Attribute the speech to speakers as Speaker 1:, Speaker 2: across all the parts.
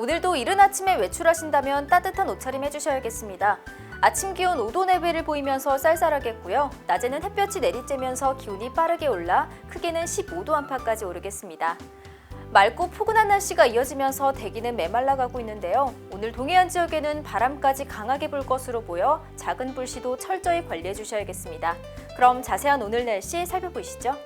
Speaker 1: 오늘도 이른 아침에 외출하신다면 따뜻한 옷차림 해주셔야겠습니다. 아침 기온 5도 내외를 보이면서 쌀쌀하겠고요. 낮에는 햇볕이 내리쬐면서 기온이 빠르게 올라 크게는 15도 안팎까지 오르겠습니다. 맑고 포근한 날씨가 이어지면서 대기는 메말라가고 있는데요. 오늘 동해안 지역에는 바람까지 강하게 불 것으로 보여 작은 불씨도 철저히 관리해 주셔야겠습니다. 그럼 자세한 오늘 날씨 살펴보시죠.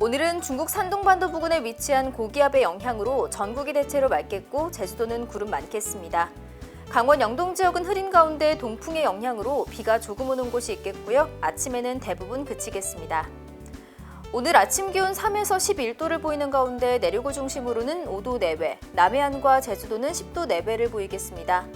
Speaker 1: 오늘은 중국 산둥반도 부근에 위치한 고기압의 영향으로 전국이 대체로 맑겠고 제주도는 구름 많겠습니다. 강원 영동 지역은 흐린 가운데 동풍의 영향으로 비가 조금 오는 곳이 있겠고요. 아침에는 대부분 그치겠습니다. 오늘 아침 기온 3에서 11도를 보이는 가운데 내륙을 중심으로는 5도 내외, 남해안과 제주도는 10도 내외를 보이겠습니다.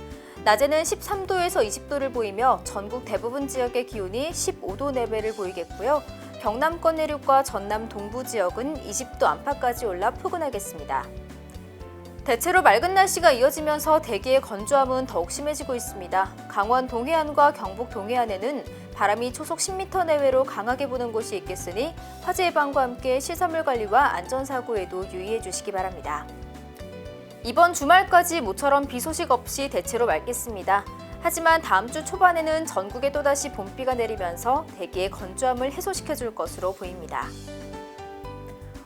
Speaker 1: 낮에는 13도에서 20도를 보이며 전국 대부분 지역의 기온이 15도 내외를 보이겠고요. 경남권 내륙과 전남 동부 지역은 20도 안팎까지 올라 포근하겠습니다. 대체로 맑은 날씨가 이어지면서 대기의 건조함은 더욱 심해지고 있습니다. 강원 동해안과 경북 동해안에는 바람이 초속 10m 내외로 강하게 부는 곳이 있겠으니 화재 예방과 함께 시설물 관리와 안전사고에도 유의해 주시기 바랍니다. 이번 주말까지 모처럼 비 소식 없이 대체로 맑겠습니다. 하지만 다음 주 초반에는 전국에 또다시 봄비가 내리면서 대기의 건조함을 해소시켜 줄 것으로 보입니다.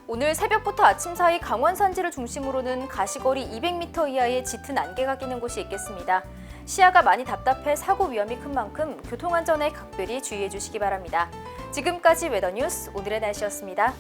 Speaker 1: 오늘 새벽부터 아침 사이 강원 산지를 중심으로는 가시거리 200m 이하의 짙은 안개가 끼는 곳이 있겠습니다. 시야가 많이 답답해 사고 위험이 큰 만큼 교통안전에 각별히 주의해 주시기 바랍니다. 지금까지 웨더뉴스 오늘의 날씨였습니다.